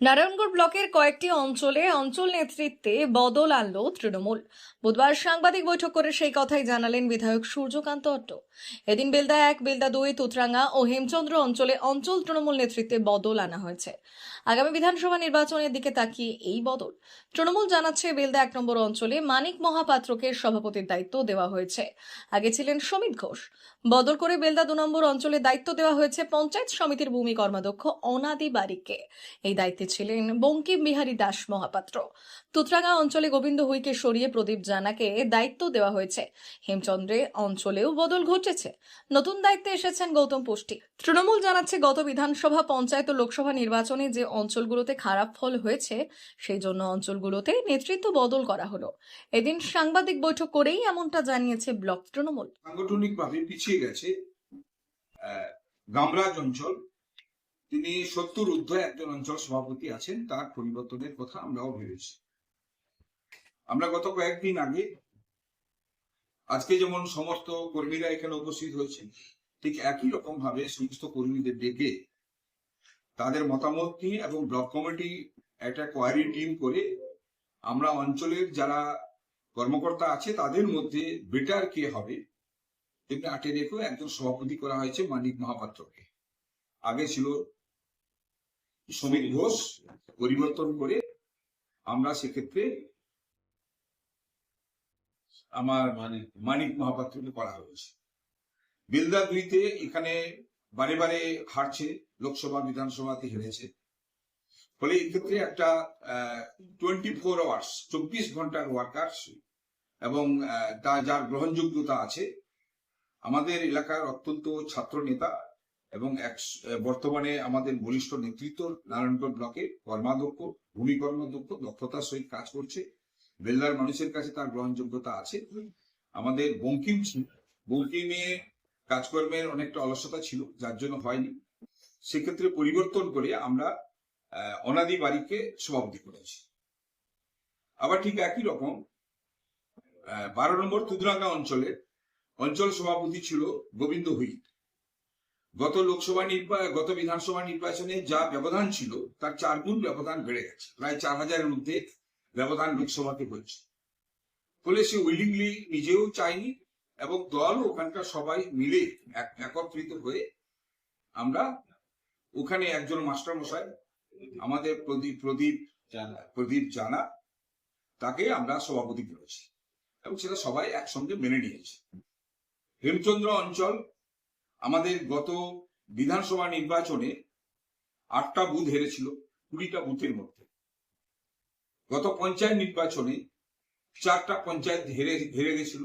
নারায়ণগড় ব্লকের কয়েকটি অঞ্চলে অঞ্চল নেতৃত্বে বদল আনলো তৃণমূল। বুধবার সাংবাদিক বৈঠক করে সেই কথাই জানালেন বিধায়ক সূর্যকান্ত অট্ট। এদিন বেলদা এক, বেলদা দুই, তুতরাঙ্গা ও হেমচন্দ্র অঞ্চলে অঞ্চল তৃণমূল নেতৃত্বে বদল আনা হয়েছে। আগামী বিধানসভা নির্বাচনের দিকে তাকিয়ে এই বদল। তৃণমূল জানাচ্ছে বেলদা এক নম্বর অঞ্চলে মানিক মহাপাত্রকে সভাপতির দায়িত্ব দেওয়া হয়েছে। আগে ছিলেন সমিত ঘোষ। বদল করে বেলদা দু নম্বর অঞ্চলে দায়িত্ব দেওয়া হয়েছে পঞ্চায়েত সমিতির ভূমি কর্মাধ্যক্ষ অনাদি বারিককে। এই দায়িত্বে ছিলেন বঙ্কিম বিহারী দাস মহাপাত্র। তুতরাঙ্গা অঞ্চলে গোবিন্দ হুইকে সরিয়ে প্রদীপ জানাকে দায়িত্ব দেওয়া হয়েছে। হেমচন্দ্রে অঞ্চলেও বদল ঘটেছে। নতুন দায়িত্বে এসেছেন গৌতম পুষ্টি। তৃণমূল জানাচ্ছে গত বিধানসভা পঞ্চায়েত ও লোকসভা নির্বাচনে যে অঞ্চলগুলোতে খারাপ ফল হয়েছে, সেই জন্য অঞ্চলগুলোতে নেতৃত্ব বদল করা হলো। এদিন সাংবাদিক বৈঠক করেই এমনটা জানিয়েছে ব্লক তৃণমূল। সাংগঠনিকভাবে পিছিয়ে গেছে গামরাজ অঞ্চল তিনি সত্তর ঊর্ধ্ব একজন অঞ্চল সভাপতি আছেন, তার পরিবর্তনের কথা আমরাও ভেবেছি। আমরা গত কয়েকদিন আগে, আজকে যেমন সমস্ত কর্মীরা এখানে উপস্থিত হয়েছে ঠিক একই রকম ভাবে সমস্ত কর্মীদের ডেকে তাদের মতামত নিয়ে এবং ব্লক কমিটি একটা কোয়ারি টিম করে আমরা অঞ্চলের যারা কর্মকর্তা আছে, তাদের মধ্যে বেটার কে হবে তেমনি আটে রেখেও একজন সভাপতি করা হয়েছে মানিক মহাপাত্রকে। আগে ছিল সমীর ঘোষ পরিবর্তন করে আমরা সেক্ষেত্রে আমার মানে মানিক মহাপাত্রকে করা হয়েছে। বিলদা দুইতে এখানে বারে বারে হারছে, লোকসভা, বিধানসভাতে হেরেছে। ফলে এক্ষেত্রে একটা টোয়েন্টি ফোর আওয়ার্স চব্বিশ ঘণ্টার ওয়ার্কার্স এবং তা যার গ্রহণযোগ্যতা আছে, আমাদের এলাকার অত্যন্ত ছাত্র নেতা এবং বর্তমানে আমাদের বলিষ্ঠ নেতৃত্ব নারায়ণগড় ব্লকে কর্মাধ্যক্ষ, ভূমি কর্মাধ্যক্ষ দক্ষতার সহিত কাজ করছে। বেল্লার মানুষের কাছে তার গ্রহণযোগ্যতা আছে। আমাদের বঙ্কিম। বঙ্কিমে কাজকর্মের অনেকটা অলসতা ছিল, যার জন্য হয়নি। সেক্ষেত্রে পরিবর্তন করে আমরা অনাদি বাড়িকে সভাপতি করেছি। আবার ঠিক একই রকম বারো নম্বর তুদরাঙ্গা অঞ্চলের অঞ্চল সভাপতি ছিল গোবিন্দ হুইট। গত লোকসভা নির্বাচন গত বিধানসভা নির্বাচনে যা ব্যবধান ছিল, তার চার গুণ ব্যবধান বেড়ে গেছে। প্রায় চার হাজারের মধ্যে ব্যবধান লোকসভাতে হয়েছে। ফলে সে উইলিংলি নিজেও চায়নি এবং দল ওখানকার সবাই মিলে একত্রিত হয়ে আমরা ওখানে একজন মাস্টার মশাই আমাদের প্রদীপ প্রদীপ প্রদীপ জানা, তাকে আমরা সভাপতি করেছি এবং সেটা সবাই একসঙ্গে মেনে নিয়েছে। হেমচন্দ্র অঞ্চল আমাদের গত বিধানসভা নির্বাচনে আটটা বুথ হেরেছিল, কুড়িটা বুথের মধ্যে। গত পঞ্চায়েত নির্বাচনে চারটা পঞ্চায়েত হেরে হেরে গেছিল।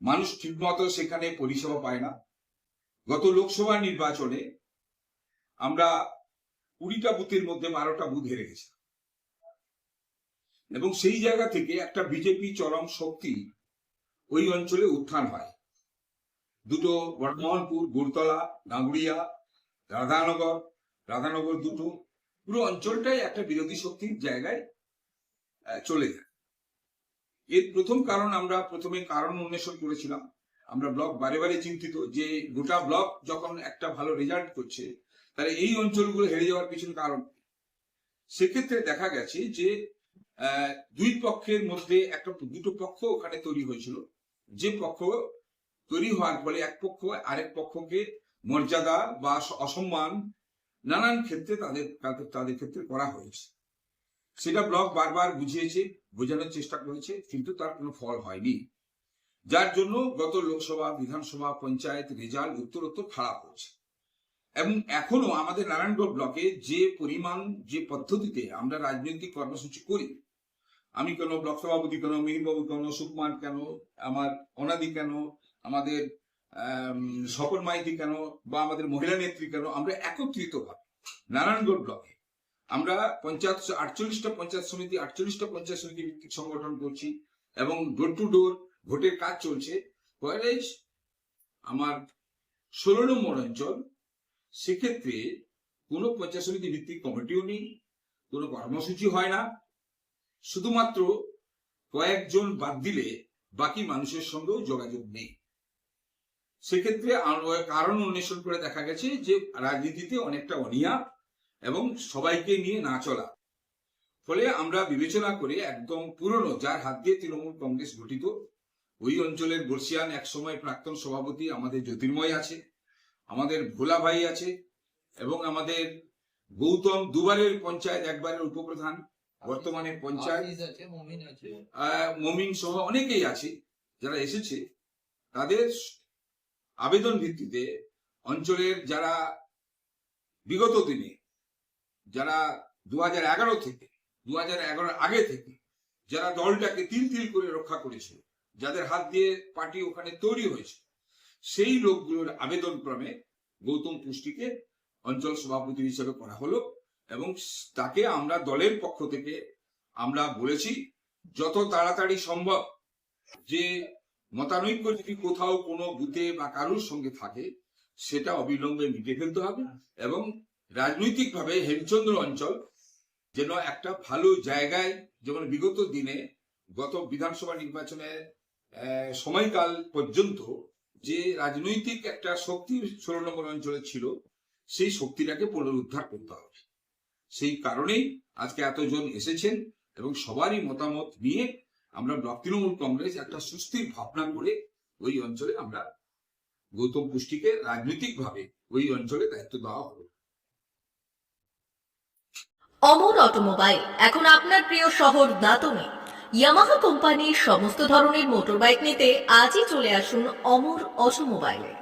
মানুষ ঠিকমতো সেখানে পরিষেবা পায় না। গত লোকসভা নির্বাচনে আমরা কুড়িটা বুথের মধ্যে বারোটা বুথ হেরে গেছি এবং সেই জায়গা থেকে একটা বিজেপি চরম শক্তি ওই অঞ্চলে উত্থান হয়। দুটো বর্ধমানপুর, গুরতলা ডাঙ্গুড়িয়া রাধানগর রাধানগর দুটো। পুরো অঞ্চলটাই একটা বিরোধী শক্তির জায়গায় চলে যায়। এর প্রথম কারণ আমরা, প্রথমে কারণ অন্বেষণ করেছিলাম। আমরা ব্লক বারে বারে চিন্তিত যে গোটা ব্লক যখন একটা ভালো রেজাল্ট করছে, তাহলে এই অঞ্চলগুলো হেরে যাওয়ার পিছনে কারণ? সেক্ষেত্রে দেখা গেছে যে দুই পক্ষের মধ্যে একটা, দুটো পক্ষ ওখানে তৈরি হয়েছিল। যে পক্ষ তৈরি হওয়ার ফলে এক পক্ষ, আরেক পক্ষকে মর্যাদা বা অসম্মান নানান ক্ষেত্রে তাদের তাদের ক্ষেত্রে করা হয়েছে। সেটা ব্লক বারবার বুঝিয়েছে, বোঝানোর চেষ্টা করেছে, কিন্তু তার কোনো ফল হয়নি। যার জন্য গত লোকসভা, বিধানসভা, পঞ্চায়েত রেজাল্ট, উত্তরোত্তর খারাপ হয়েছে। এবং এখনও আমাদের নারায়ণগড় ব্লকে যে পরিমাণ, যে পদ্ধতিতে আমরা রাজনৈতিক কর্মসূচি করি, আমি কেন ব্লক সভাপতি কেন, মিহিরবাবু কেন, সুকুমার কেন, আমার অনাদি কেন আমাদের আম, স্বপন মাইতি কেন বা আমাদের মহিলা নেত্রী কেন আমরা একত্রিত ভাবে নারায়ণগড় ব্লকে আমরা পঞ্চায়েত আটচল্লিশটা পঞ্চায়েত সমিতি আটচল্লিশটা পঞ্চায়েত সমিতি ভিত্তিক সংগঠন করছি এবং ডোর টু ডোর ভোটের কাজ চলছে। কয়েজ আমার ষোলো নম্বর অঞ্চল সেক্ষেত্রে কোনো পঞ্চায়েত সমিতি ভিত্তিক কমিটিও নেই কোনো কর্মসূচি হয় না। শুধুমাত্র কয়েকজন বাদ দিলে বাকি মানুষের সঙ্গেও যোগাযোগ নেই। সেক্ষেত্রে কারণ অন্বেষণ করে দেখা গেছে যে রাজনীতিতে অনেকটা অনিয়া এবং সবাইকে নিয়ে না চলা। ফলে আমরা বিবেচনা করে একদম পুরনো যার হাত দিয়ে তৃণমূল কংগ্রেস গঠিত ওই অঞ্চলের বর্ষিয়ান একসময় প্রাক্তন সভাপতি আমাদের জ্যোতির্ময় আছে আমাদের ভোলা ভাই আছে এবং আমাদের গৌতম দুবারের পঞ্চায়েত একবারের উপপ্রধান বর্তমানে পঞ্চায়েত আছে মমিন আছে। আহ, মমিন সহ অনেকেই আছে যারা এসেছে তাদের আবেদন ভিত্তিতে অঞ্চলের যারা বিগত দিনে, যারা দু থেকে দু আগে থেকে যারা দলটাকে তিল তিল করে রক্ষা করেছিল যাদের হাত দিয়ে পার্টি ওখানে তৈরি হয়েছে, সেই লোকগুলোর আবেদন ক্রমে গৌতম পুষ্টিকে অঞ্চল সভাপতি হিসেবে করা হলো এবং তাকে আমরা দলের পক্ষ থেকে আমরা বলেছি, যত তাড়াতাড়ি সম্ভব যে মতানৈক্য যদি কোথাও কোনো বুথে বা কারোর সঙ্গে থাকে, সেটা অবিলম্বে মিটে ফেলতে হবে এবং রাজনৈতিকভাবে হেমচন্দ্র অঞ্চল যেন একটা ভালো জায়গায়, যেমন বিগত দিনে, গত বিধানসভা নির্বাচনের সময়কাল পর্যন্ত যে রাজনৈতিক একটা শক্তি ষোলো নম্বর অঞ্চলে ছিল, সেই শক্তিটাকে পুনরুদ্ধার করতে হবে। সেই কারণেই আজকে এতজন এসেছেন এবং সবারই মতামত নিয়ে আমরা ব্লক তৃণমূল কংগ্রেস একটা সুস্থির ভাবনা করে ওই অঞ্চলে আমরা গৌতম পুষ্টিকে রাজনৈতিকভাবে ওই অঞ্চলে দায়িত্ব দেওয়া হবে। অমর অটোমোবাইল, এখন আপনার প্রিয় শহর দাতনে। ইয়ামাহা কোম্পানির সমস্ত ধরনের মোটরবাইক নিতে আজই চলে আসুন অমর অটোমোবাইলে।